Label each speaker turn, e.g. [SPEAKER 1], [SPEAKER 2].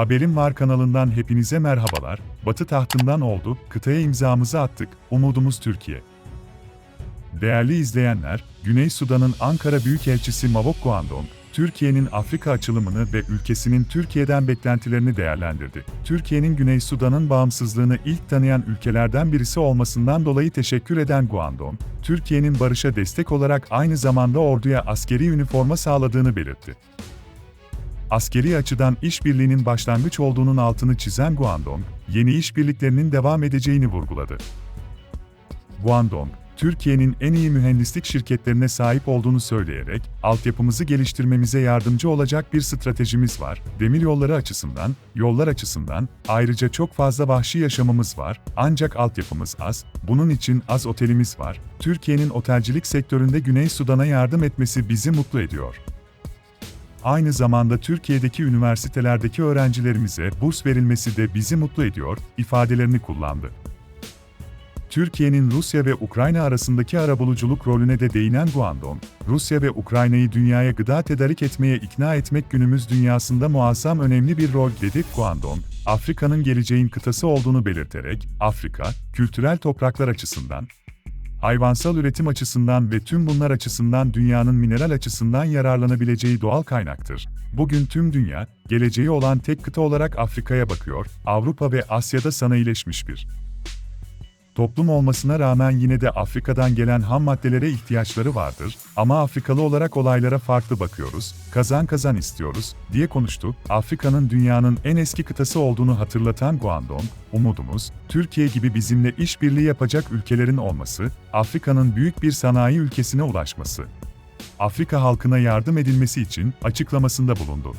[SPEAKER 1] Haberim Var kanalından hepinize merhabalar. Batı tahtından oldu, kıtaya imzamızı attık, umudumuz Türkiye. Değerli izleyenler, Güney Sudan'ın Ankara Büyükelçisi Mavok Guandong, Türkiye'nin Afrika açılımını ve ülkesinin Türkiye'den beklentilerini değerlendirdi. Türkiye'nin Güney Sudan'ın bağımsızlığını ilk tanıyan ülkelerden birisi olmasından dolayı teşekkür eden Guandong, Türkiye'nin barışa destek olarak aynı zamanda orduya askeri üniforma sağladığını belirtti. Askeri açıdan işbirliğinin başlangıç olduğunun altını çizen Guandong, yeni işbirliklerinin devam edeceğini vurguladı. Guandong, Türkiye'nin en iyi mühendislik şirketlerine sahip olduğunu söyleyerek, altyapımızı geliştirmemize yardımcı olacak bir stratejimiz var. Demir yolları açısından, yollar açısından, ayrıca çok fazla vahşi yaşamımız var, ancak altyapımız az, bunun için az otelimiz var. Türkiye'nin otelcilik sektöründe Güney Sudan'a yardım etmesi bizi mutlu ediyor. Aynı zamanda Türkiye'deki üniversitelerdeki öğrencilerimize burs verilmesi de bizi mutlu ediyor, ifadelerini kullandı. Türkiye'nin Rusya ve Ukrayna arasındaki arabuluculuk rolüne de değinen Guandong, Rusya ve Ukrayna'yı dünyaya gıda tedarik etmeye ikna etmek günümüz dünyasında muazzam önemli bir rol dedi Guandong, Afrika'nın geleceğin kıtası olduğunu belirterek, Afrika, kültürel topraklar açısından, hayvansal üretim açısından ve tüm bunlar açısından dünyanın mineral açısından yararlanabileceği doğal kaynaktır. Bugün tüm dünya, geleceği olan tek kıta olarak Afrika'ya bakıyor, Avrupa ve Asya'da sanayileşmiş bir toplum olmasına rağmen yine de Afrika'dan gelen ham maddelere ihtiyaçları vardır ama Afrikalı olarak olaylara farklı bakıyoruz, kazan kazan istiyoruz, diye konuştu. Afrika'nın dünyanın en eski kıtası olduğunu hatırlatan Guandong, umudumuz, Türkiye gibi bizimle işbirliği yapacak ülkelerin olması, Afrika'nın büyük bir sanayi ülkesine ulaşması. Afrika halkına yardım edilmesi için açıklamasında bulundu.